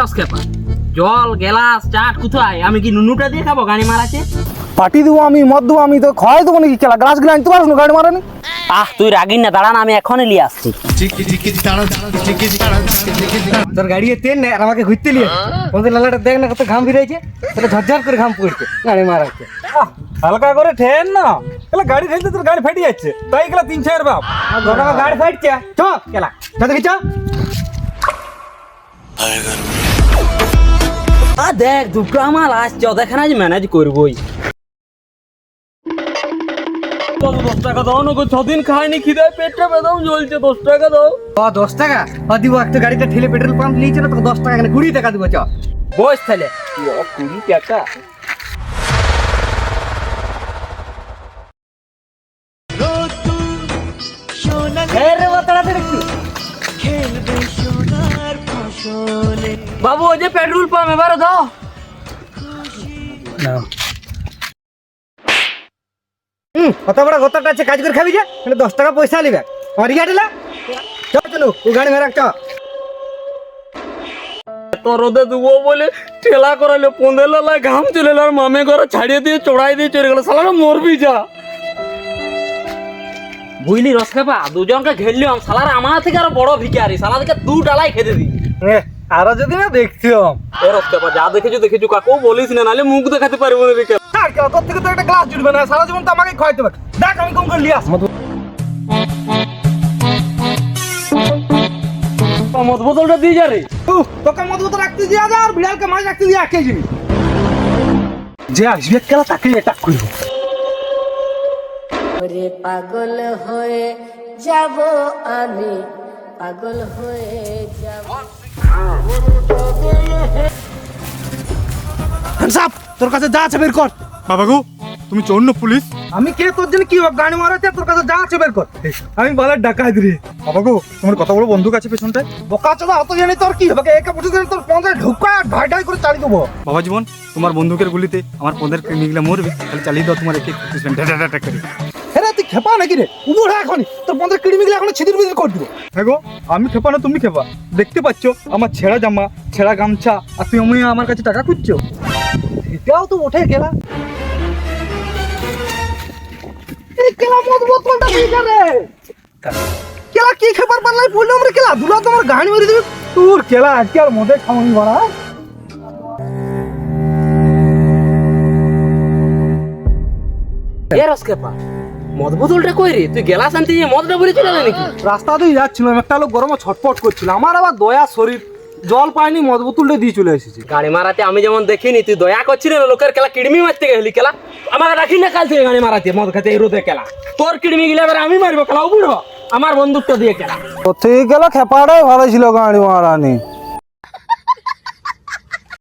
রসকে পা জল গ্লাস চাট কোথায়? আমি কি নুনুটা দিয়ে খাব? গাড়ি মারাছে পার্টি দেবো আমি মদ দেবো আমি তো খাওয়াই দেবো নাকি খেলা গ্লাসগুলো আনতে পারছ গাড়ি মারানি? আহ তুই রাগিন না দাঁড়ান আমি এখনই নিয়ে আসছি। তোর গাড়ি তেল নেই আর আমাকে ঘুরতে নিয়ে আমাদের লালাটা দেখ না কত ঘাম ফিরেছে তাহলে ঝরঝর করে ঘাম পড়ছে। গাড়ি মারাচ্ছে হালকা করে ঠেন না। এলা গাড়ি ঠেলতে তোর গাড়ি ফাটি যাচ্ছে। তাই গেলা তিন চার বাপ। গাড়ি ফাটছে। চ দেখি চ। আ দেখ দুটো আমার আসছে ওদেরখানে আজ ম্যানেজ করবই। দশ টাকা দাও না ছদিন খাইনি খিদায় পেটটা বেদম জ্বলছে দশ টাকা দাও। ও দশ টাকা? ও দিব একটা গাড়িতে ঠেলে পেট্রোল পাম্প নিয়েছে না তোকে দশ টাকা এখানে কুড়ি টাকা দিব চ। বস তাহলে। কুড়ি টাকা? বাবু ওই যে পেট্রোল পাম্প এবারে দাও। হুম কত বড় গতটা আছে কাজ করে খাবি যা? তাহলে দশ টাকা পয়সা নিবে আমার গাড়িলা চল চলো ও গাড়ি মেরা চ তরদে দেবো বলে ঠেলা করালে পনেরো লালা ঘাম চলে এলো আর মামে ঘরে ছাড়িয়ে দিয়ে চড়াই দিয়ে চলে গেল। সালারা মরবি যা। বুঝলি রসখাপা দুজনকে ঘেরলাম সালারা আমার থেকে আরও বড় ভিকারি সালাদেরকে দু ডালাই খেতে দিই আরও যদি না দেখছিলাম এ রসখাপা যা দেখেছ দেখেছ কাকু বলিস না নাহলে মুখ দেখাতে পারব না দেখে। আর কেন তোর থেকে তো একটা গ্লাস জুটবে না সারা জীবন তো আমাকে খাওয়াইতে হবে। দেখ আমি কম করে লিয়ে আস মদ বোতলটা দিয়ে যা রে। তোকে মদ বোতল রাখতে দিয়া যা আর বিড়ালকে মাছ রাখতে দিয়া কে জিনিস। যে আসবে কেলা তাকে এটা করব। ওরে পাগল হয়ে যাব আমি পাগল হয়ে যাব। সাপ তোর কাছে যা আছে বের কর বাবা গো তুমি চোর না পুলিশ আমি কে তোর জন্য কি গাড়ি মারাতে তোর কাছে যা আছে বের কর আমি বলার ডাকাই দিলি বাবা গো তোমার কত বড় বন্দুক আছে পেছনটায় বোকা চোদা অত জানি তোর কি হবে একে বসে দিলে তোর পঞ্চাশ ঢুকা ঢাই ঢাই করে চালিয়ে দেবো বাবা জীবন তোমার বন্দুকের গুলিতে আমার পদের ক্রিমিগুলো মরবে তাহলে চালিয়ে দাও তোমার একে হ্যাঁ তুই খেপা নাকি রে? এখনই। তোর পঞ্চাশ কিড়ি মিগলে এখন ছিদির বিদির করে দিব। হ্যাঁ গো আমি খেপা না তুমি খেপা। দেখতে পাচ্ছ আমার ছেঁড়া জামা ছেঁড়া গামছা আর তুমি আমার কাছে টাকা খুঁজছো? এটাও তো ওঠে গেলা কেলা মদ বোতলটা দিয়ে রে কেলা কি খেপার পারলাই বললাম রে কেলা? দুলা তোমার গাড়ি মেরে দিবি। তোর কেলা আজকে আর মদে খাওয়ানি রসখাপা মদ বোতলটা কই রে? তুই গেলাস আনতে যে মদটা ভরে চলে গেলি নাকি? রাস্তা দিয়ে যাচ্ছিলাম একটা লোক গরমে ছটপট করছিল। আমার আবার দয়া শরীর জল পায়নি মদ বোতলটা দিয়ে চলে এসেছি। গাড়ি মারাতে আমি যেমন দেখিনি তুই দয়া করছিলি না লোকের খেলা কিডমি মারতে গেলি খেলা। আমার রাখি না কাল থেকে গাড়ি মারাতে মদ খেতে রোদে খেলা। তোর কিডমি গেলে এবার আমি মারবো খেলা বুড়ো আমার বন্দুকটা দিয়ে খেলা। ঠিক গেল খেপাটাই ভালো ছিল গাড়ি মারানি।